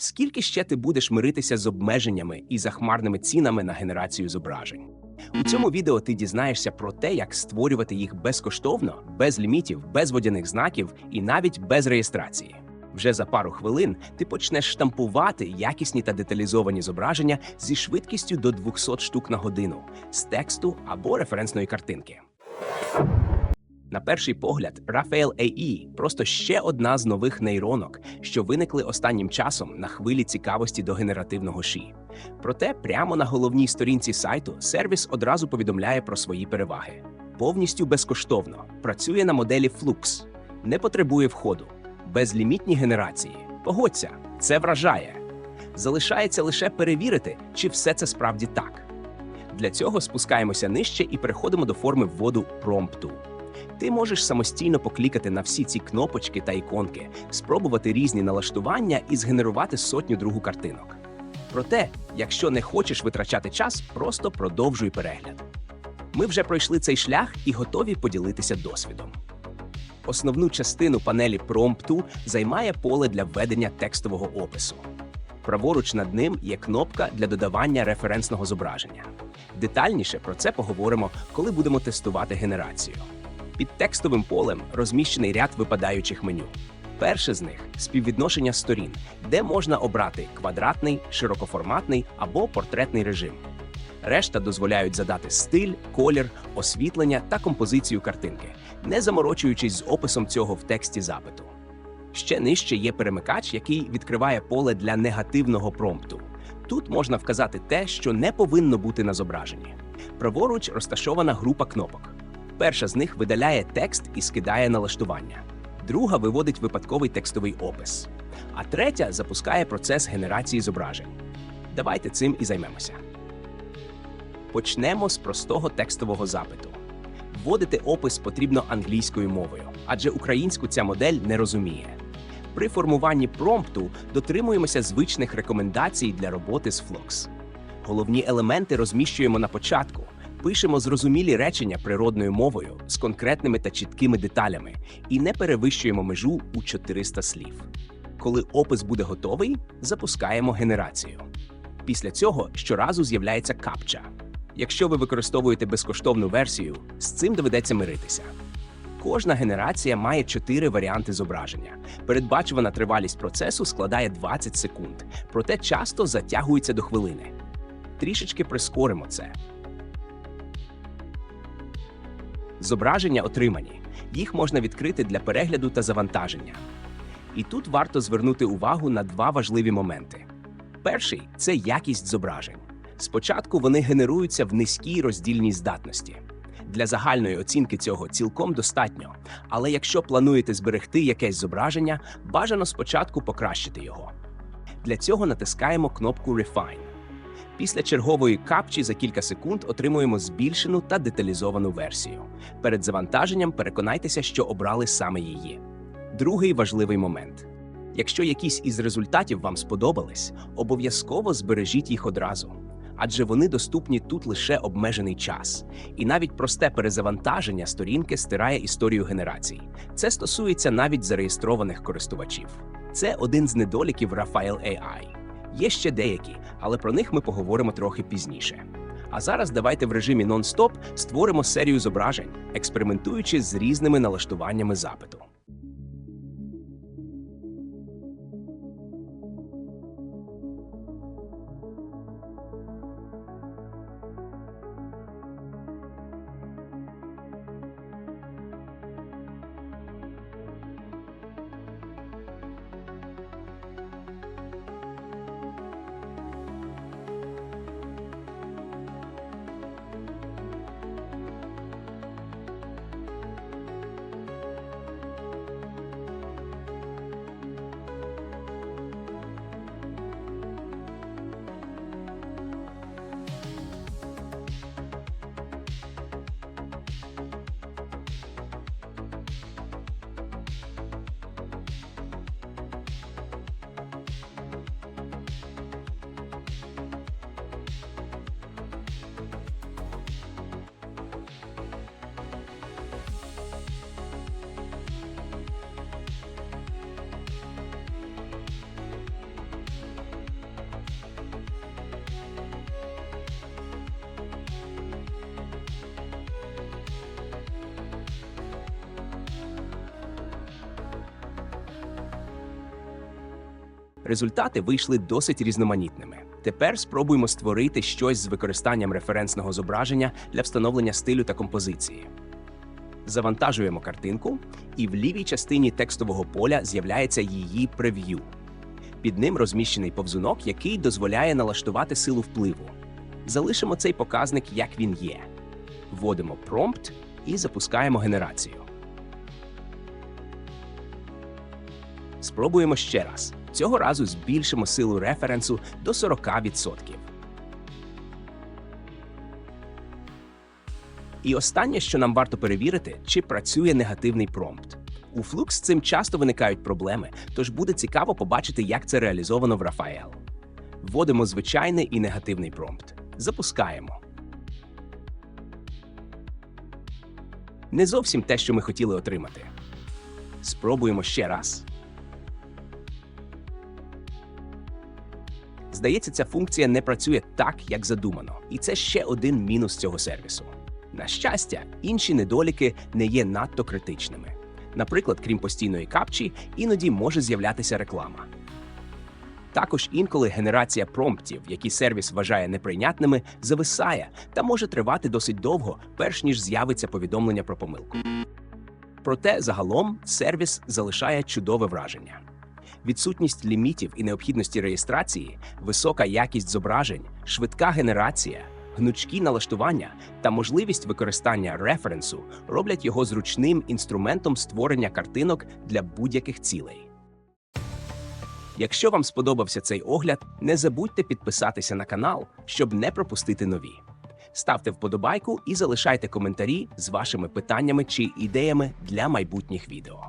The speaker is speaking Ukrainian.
Скільки ще ти будеш миритися з обмеженнями і захмарними цінами на генерацію зображень? У цьому відео ти дізнаєшся про те, як створювати їх безкоштовно, без лімітів, без водяних знаків і навіть без реєстрації. Вже за пару хвилин ти почнеш штампувати якісні та деталізовані зображення зі швидкістю до 200 штук на годину з тексту або референсної картинки. На перший погляд, Rafael AI – просто ще одна з нових нейронок, що виникли останнім часом на хвилі цікавості до генеративного ші. Проте прямо на головній сторінці сайту сервіс одразу повідомляє про свої переваги. Повністю безкоштовно, працює на моделі Flux, не потребує входу, безлімітні генерації. Погодься, це вражає. Залишається лише перевірити, чи все це справді так. Для цього спускаємося нижче і переходимо до форми вводу промпту. Ти можеш самостійно поклікати на всі ці кнопочки та іконки, спробувати різні налаштування і згенерувати сотню другу картинок. Проте, якщо не хочеш витрачати час, просто продовжуй перегляд. Ми вже пройшли цей шлях і готові поділитися досвідом. Основну частину панелі промпту займає поле для введення текстового опису. Праворуч над ним є кнопка для додавання референсного зображення. Детальніше про це поговоримо, коли будемо тестувати генерацію. Під текстовим полем розміщений ряд випадаючих меню. Перше з них співвідношення сторін, де можна обрати квадратний, широкоформатний або портретний режим. Решта дозволяють задати стиль, колір, освітлення та композицію картинки, не заморочуючись з описом цього в тексті запиту. Ще нижче є перемикач, який відкриває поле для негативного промпту. Тут можна вказати те, що не повинно бути на зображенні. Праворуч розташована група кнопок. Перша з них видаляє текст і скидає налаштування. Друга виводить випадковий текстовий опис. А третя запускає процес генерації зображень. Давайте цим і займемося. Почнемо з простого текстового запиту. Вводити опис потрібно англійською мовою, адже українську ця модель не розуміє. При формуванні промпту дотримуємося звичних рекомендацій для роботи з Flux. Головні елементи розміщуємо на початку, пишемо зрозумілі речення природною мовою з конкретними та чіткими деталями і не перевищуємо межу у 400 слів. Коли опис буде готовий, запускаємо генерацію. Після цього щоразу з'являється капча. Якщо ви використовуєте безкоштовну версію, з цим доведеться миритися. Кожна генерація має чотири варіанти зображення. Передбачувана тривалість процесу складає 20 секунд, проте часто затягується до хвилини. Трішечки прискоримо це. Зображення отримані. Їх можна відкрити для перегляду та завантаження. І тут варто звернути увагу на два важливі моменти. Перший це якість зображень. Спочатку вони генеруються в низькій роздільній здатності. Для загальної оцінки цього цілком достатньо, але якщо плануєте зберегти якесь зображення, бажано спочатку покращити його. Для цього натискаємо кнопку Refine. Після чергової капчі за кілька секунд отримуємо збільшену та деталізовану версію. Перед завантаженням переконайтеся, що обрали саме її. Другий важливий момент. Якщо якісь із результатів вам сподобались, обов'язково збережіть їх одразу, адже вони доступні тут лише обмежений час. І навіть просте перезавантаження сторінки стирає історію генерацій. Це стосується навіть зареєстрованих користувачів. Це один з недоліків Rafael AI. Є ще деякі, але про них ми поговоримо трохи пізніше. А зараз давайте в режимі нон-стоп створимо серію зображень, експериментуючи з різними налаштуваннями запиту. Результати вийшли досить різноманітними. Тепер спробуємо створити щось з використанням референсного зображення для встановлення стилю та композиції. Завантажуємо картинку, і в лівій частині текстового поля з'являється її прев'ю. Під ним розміщений повзунок, який дозволяє налаштувати силу впливу. Залишимо цей показник, як він є. Вводимо промпт і запускаємо генерацію. Спробуємо ще раз. Цього разу збільшимо силу референсу до 40%. І останнє, що нам варто перевірити, чи працює негативний промпт. У Flux з цим часто виникають проблеми, тож буде цікаво побачити, як це реалізовано в Rafael. Вводимо звичайний і негативний промпт. Запускаємо. Не зовсім те, що ми хотіли отримати. Спробуємо ще раз. Здається, ця функція не працює так, як задумано, і це ще один мінус цього сервісу. На щастя, інші недоліки не є надто критичними. Наприклад, крім постійної капчі, іноді може з'являтися реклама. Також інколи генерація промптів, які сервіс вважає неприйнятними, зависає та може тривати досить довго, перш ніж з'явиться повідомлення про помилку. Проте загалом сервіс залишає чудове враження. Відсутність лімітів і необхідності реєстрації, висока якість зображень, швидка генерація, гнучкі налаштування та можливість використання референсу роблять його зручним інструментом створення картинок для будь-яких цілей. Якщо вам сподобався цей огляд, не забудьте підписатися на канал, щоб не пропустити нові. Ставте вподобайку і залишайте коментарі з вашими питаннями чи ідеями для майбутніх відео.